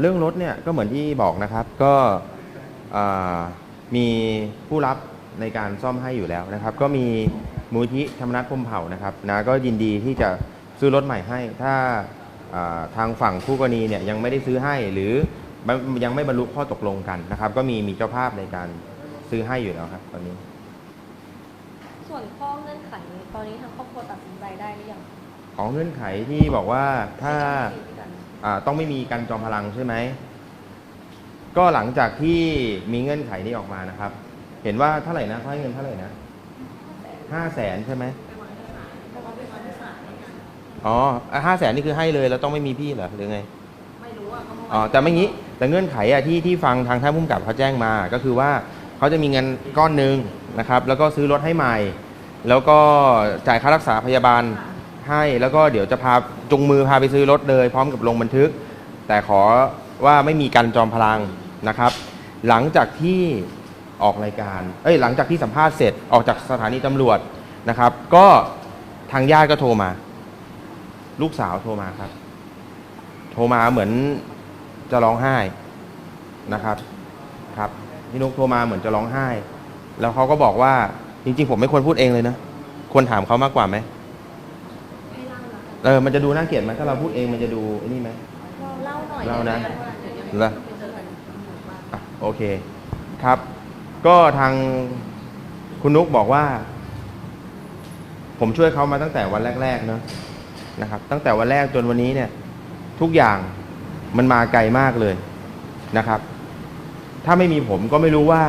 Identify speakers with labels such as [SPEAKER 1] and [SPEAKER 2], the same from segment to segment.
[SPEAKER 1] เรื่องรถเนี่ยก็เหมือนที่บอกนะครับก็อ่ามีผู้รับในการซ่อมให้อยู่แล้วนะครับ ก็มีมูลที่ธรรมนัฐพรหมเผ่านะครับนะก็ยินดีที่จะซื้อรถใหม่ให้ ถ้าอ่าทางฝั่งคู่กรณีเนี่ยยังไม่ได้ซื้อให้หรือยังไม่บรรลุข้อตกลงกันนะครับ ก็มีมีเจ้าภาพในการซื้อให้อยู่แล้วครับตอนนี้
[SPEAKER 2] ส่วนข้อเงื่อนไขตอนนี้ทางครอบครัวตัดสินใจได้หรือยัง
[SPEAKER 1] ของเงื่อนไขที่บอกว่าถ้า
[SPEAKER 2] ที่กัน
[SPEAKER 1] อ่า ต้องไม่มีการจอมพลังใช่ไหม ก็หลังจากที่มีเงื่อนไขนี้ออกมานะครับ เห็นว่าเท่าไหร่นะเขาให้เงินเท่าไหร่นะห้าแสนใช่ไหมอ๋อห้าแสนนี่คือให้เลยแล้วต้องไม่มีพี่เหรอหรือไง
[SPEAKER 2] ไม่รู้อะเขามา
[SPEAKER 1] อ๋อแต่ไม่งี้ แต่เงื่อนไขอะที่ที่ฟังทางท่านผู้กำกับเขาแจ้งมาก็คือว่าเขาจะมีเงินก้อนหนึ่งนะครับ แล้วก็ซื้อรถให้ใหม่ แล้วก็จ่ายค่ารักษาพยาบาล ให้แล้วก็เดี๋ยวจะพาจงมือพาไปซื้อรถเลยพร้อมกับลงบันทึก แต่ขอว่าไม่มีการจอมพลังนะครับ หลังจากที่ออกรายการเอ้ยหลังจากที่สัมภาษณ์เสร็จออกจากสถานีตำรวจนะครับ ก็ทางญาติก็โทรมา ลูกสาวโทรมาครับ โทรมาเหมือนจะร้องไห้นะครับครับพี่นุกโทรมาเหมือนจะร้องไห้ แล้วเขาก็บอกว่าจริง ๆ ผมไม่ควรพูดเองเลยนะควรถามเขามากกว่าไหม
[SPEAKER 2] เล่าแล้วกัน
[SPEAKER 1] เออมันจะดูน่าเกลียดไหมถ้าเราพูดเองมันจะดูไอ้นี่ไหม
[SPEAKER 2] เราเล่าหน่อย
[SPEAKER 1] เล่านะ
[SPEAKER 2] ดี๋ยวยัง
[SPEAKER 1] เหรอ
[SPEAKER 2] ไปเจอกัน
[SPEAKER 1] อะโอเคครับ ก็ทางคุณนุกบอกว่า ผมช่วยเขามาตั้งแต่วันแรก ๆ เนอะนะครับ ตั้งแต่วันแรกจนวันนี้เนี่ย ทุกอย่างมันมาไกลมากเลยนะครับ ถ้าไม่มีผมก็ไม่รู้ว่า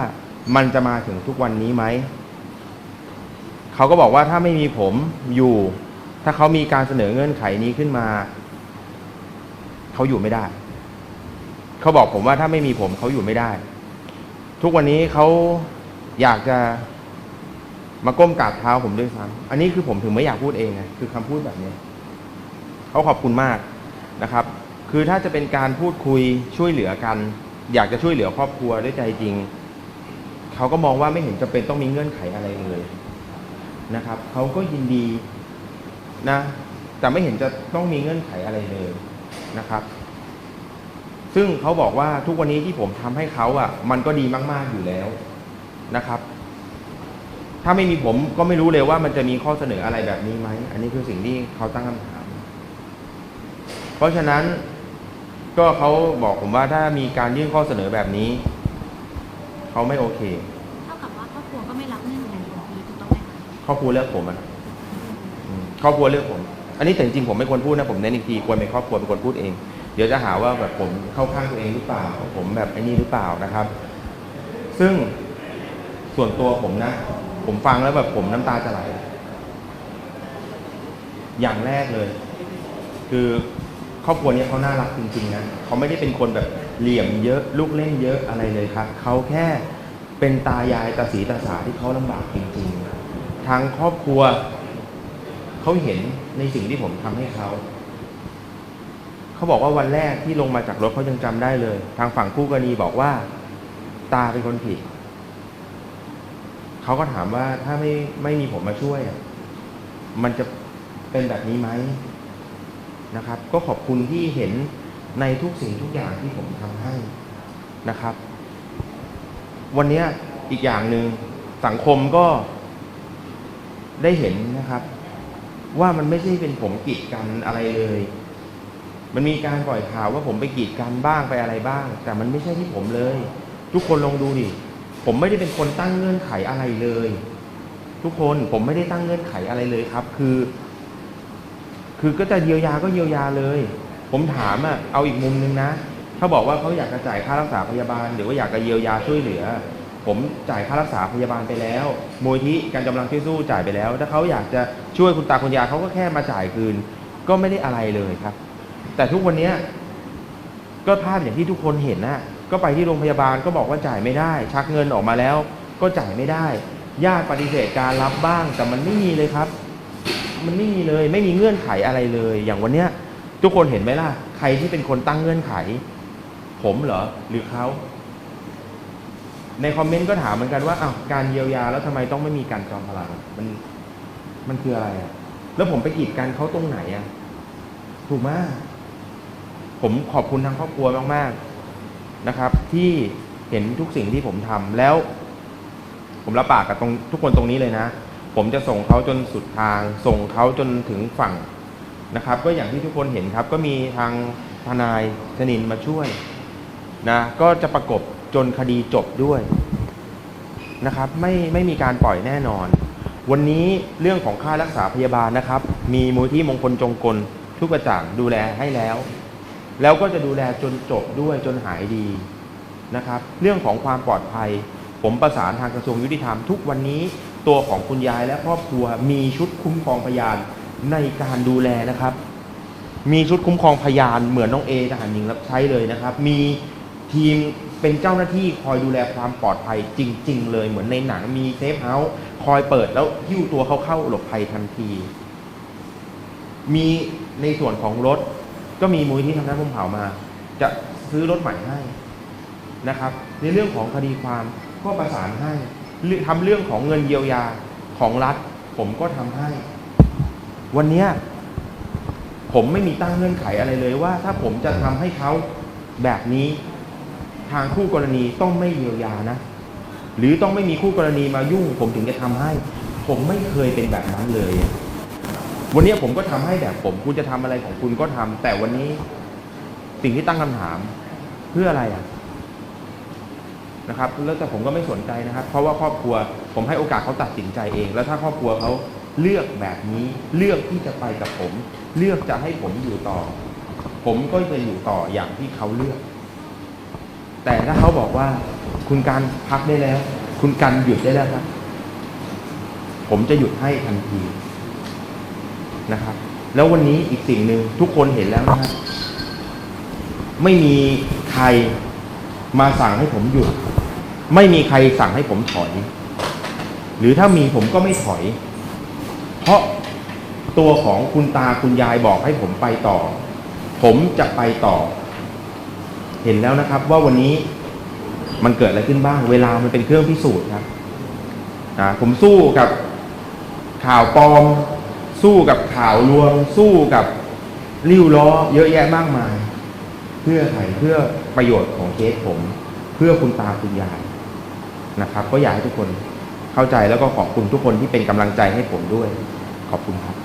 [SPEAKER 1] มันจะมาถึงทุกวันนี้ไหมเขาก็บอกว่าถ้าไม่มีผมอยู่ ถ้าเขามีการเสนอเงื่อนไขนี้ขึ้นมา เขาอยู่ไม่ได้ เขาบอกผมว่าถ้าไม่มีผมเขาอยู่ไม่ได้ ทุกวันนี้เขาอยากจะมาก้มกราบเท้าผมด้วยซ้ำอันนี้คือผมถึงไม่อยากพูดเองไงคือคำพูดแบบนี้ เขาขอบคุณมากนะครับ คือถ้าจะเป็นการพูดคุยช่วยเหลือกัน อยากจะช่วยเหลือครอบครัวด้วยใจจริง เขาก็มองว่าไม่เห็นจะเป็นต้องมีเงื่อนไขอะไรเลยนะครับ เขาก็ยินดี นะแต่ไม่เห็นจะต้องมีเงื่อนไขอะไรเลยนะครับ ซึ่งเขาบอกว่าทุกวันนี้ที่ผมทำให้เขาอะ มันก็ดีมาก ๆอยู่แล้วนะครับ ถ้าไม่มีผมก็ไม่รู้เลยว่ามันจะมีข้อเสนออะไรแบบนี้ไหมอันนี้คือสิ่งที่เขาตั้งคำถาม เพราะฉะนั้นก็เขาบอกผมว่าถ้ามีการยื่นข้อเสนอแบบนี้เขาไม่โอเค
[SPEAKER 3] เท่ากับว่าครอบครัวก็ไม่รับเงื่อนไขของพีถูกต้องไหมคะ
[SPEAKER 1] ครอบครัวเลือกผมอะอืม ครอบครัวเลือกผม อันนี้แต่จริงๆผมไม่ควรพูดนะผมเน้นอีกทีควรเป็นครอบครัวเป็นคนพูดเอง เดี๋ยวจะหาว่าแบบผมเข้าข้างตัวเองหรือเปล่า ผมแบบไอ้นี่หรือเปล่านะครับ ซึ่งส่วนตัวผมนะ ผมฟังแล้วแบบผมน้ำตาจะไหลอย่างแรกเลย คือครอบครัวนี้เขาน่ารักจริงๆนะเขาไม่ได้เป็นคนแบบเหลี่ยมเยอะลูกเล่นเยอะอะไรเลยครับเขาแค่เป็นตายายตาสีตาสาที่เขาลำบากจริง ๆ ทางครอบครัว เขาเห็นในสิ่งที่ผมทำให้เขาเขาบอกว่าวันแรกที่ลงมาจากรถเขายังจำได้เลย ทางฝั่งคู่กรณีบอกว่า ตาเป็นคนผิดเขาก็ถามว่าถ้าไม่ไม่มีผมมาช่วย มันจะเป็นแบบนี้ไหมนะครับ ก็ขอบคุณที่เห็นในทุกสิ่งทุกอย่างที่ผมทำให้นะครับ วันนี้อีกอย่างหนึ่งสังคมก็ได้เห็นนะครับ ว่ามันไม่ใช่เป็นผมกีดกันอะไรเลย มันมีการปล่อยข่าวว่าผมไปกีดกันบ้างไปอะไรบ้าง แต่มันไม่ใช่ที่ผมเลย ทุกคนลองดูดิผมไม่ได้เป็นคนตั้งเงื่อนไขอะไรเลย ทุกคนผมไม่ได้ตั้งเงื่อนไขอะไรเลยครับ คือ คือก็จะเยียวยาก็เยียวยาเลย ผมถามอะเอาอีกมุมนึงนะ ถ้าบอกว่าเขาอยากจะจ่ายค่ารักษาพยาบาล หรือว่าอยากจะเยียวยาช่วยเหลือ ผมจ่ายค่ารักษาพยาบาลไปแล้วมูลที่การกำลังช่สู้จ่ายไปแล้ว ถ้าเขาอยากจะช่วยคุณตาคุณยายเขาก็แค่มาจ่ายคืน ก็ไม่ได้อะไรเลยครับ แต่ทุกวันเนี้ยก็ภาพอย่างที่ทุกคนเห็นนะก็ไปที่โรงพยาบาลก็บอกว่าจ่ายไม่ได้ ชักเงินออกมาแล้ว ก็จ่ายไม่ได้ญาติปฏิเสธการรับบ้าง แต่มันไม่มีเลยครับ มันไม่มีเลยไม่มีเงื่อนไขอะไรเลย อย่างวันเนี้ยทุกคนเห็นไหมล่ะ ใครที่เป็นคนตั้งเงื่อนไข ผมเหรอหรือเขา ในคอมเมนต์ก็ถามเหมือนกันว่าอ้าวการเยียวยาแล้วทำไมต้องไม่มีการจอมพลังมันมันคืออะไรอะแล้วผมไปกีดกันเขาตรงไหนอะถูกไหมผมขอบคุณทางครอบครัวมากๆนะครับ ที่เห็นทุกสิ่งที่ผมทำแล้ว ผมรับปากกับตรงทุกคนตรงนี้เลยนะ ผมจะส่งเขาจนสุดทาง ส่งเขาจนถึงฝั่งนะครับ ก็อย่างที่ทุกคนเห็นครับ ก็มีทางทนายชนินมาช่วยนะก็จะประกบ จนคดีจบด้วยนะครับ ไม่ไม่มีการปล่อยแน่นอน วันนี้เรื่องของค่ารักษาพยาบาลนะครับ มีมูลที่มงคลจงกลทุกกระจ่างดูแลให้แล้ว แล้วก็จะดูแลจนจบด้วยจนหายดีนะครับ เรื่องของความปลอดภัย ผมประสานทางกระทรวงยุติธรรมทุกวันนี้ตัวของคุณยายและครอบครัวมีชุดคุ้มครองพยานในการดูแลนะครับ มีชุดคุ้มครองพยานเหมือนน้องเอทหารหญิงรับใช้เลยนะครับ มี ทีมเป็นเจ้าหน้าที่คอยดูแลความปลอดภัยจริง ๆ เลยเหมือนในหนังมีเซฟเฮาส์คอยเปิดแล้วหิ้วตัวเขาเข้าหลบภัยทันที มีในส่วนของรถ ก็มีมูลที่ทำน้ำผมเผามา จะซื้อรถใหม่ให้นะครับ ในเรื่องของคดีความก็ประสานให้ทำเรื่องของเงินเยียวยาของรัฐ ผมก็ทำให้ วันนี้ผมไม่มีตั้งเงื่อนไขอะไรเลยว่า ถ้าผมจะทำให้เขาแบบนี้ ทางคู่กรณีต้องไม่เยียวยานะ หรือต้องไม่มีคู่กรณีมายุ่ง ผมถึงจะทำให้ ผมไม่เคยเป็นแบบนั้นเลย วันนี้ผมก็ทำให้แบบผม คุณจะทำอะไรของคุณก็ทำแต่วันนี้สิ่งที่ตั้งคำถามเพื่ออะไรอะนะครับแล้วแต่ผมก็ไม่สนใจนะครับ เพราะว่าครอบครัว ผมให้โอกาสเขาตัดสินใจเอง แล้วถ้าครอบครัวเขาเลือกแบบนี้ เลือกที่จะไปกับผม เลือกจะให้ผมอยู่ต่อ ผมก็จะอยู่ต่ออย่างที่เขาเลือก แต่ถ้าเขาบอกว่า คุณการพักได้แล้ว คุณการหยุดได้แล้วครับ ผมจะหยุดให้ทันทีนะครับ แล้ววันนี้อีกสิ่งหนึ่งทุกคนเห็นแล้วนะครับไม่มีใครมาสั่งให้ผมหยุด ไม่มีใครสั่งให้ผมถอย หรือถ้ามีผมก็ไม่ถอย เพราะตัวของคุณตาคุณยายบอกให้ผมไปต่อ ผมจะไปต่อ เห็นแล้วนะครับ ว่าวันนี้มันเกิดอะไรขึ้นบ้าง เวลามันเป็นเครื่องพิสูจน์ครับนะผมสู้กับข่าวปลอม สู้กับข่าวลวง สู้กับริ้วล้อ เยอะแยะมากมาย เพื่อใครเพื่อประโยชน์ของเคสผม เพื่อคุณตาคุณยายนะครับ ก็อยากให้ทุกคนเข้าใจแล้วก็ขอบคุณทุกคนที่เป็นกำลังใจให้ผมด้วย ขอบคุณครับ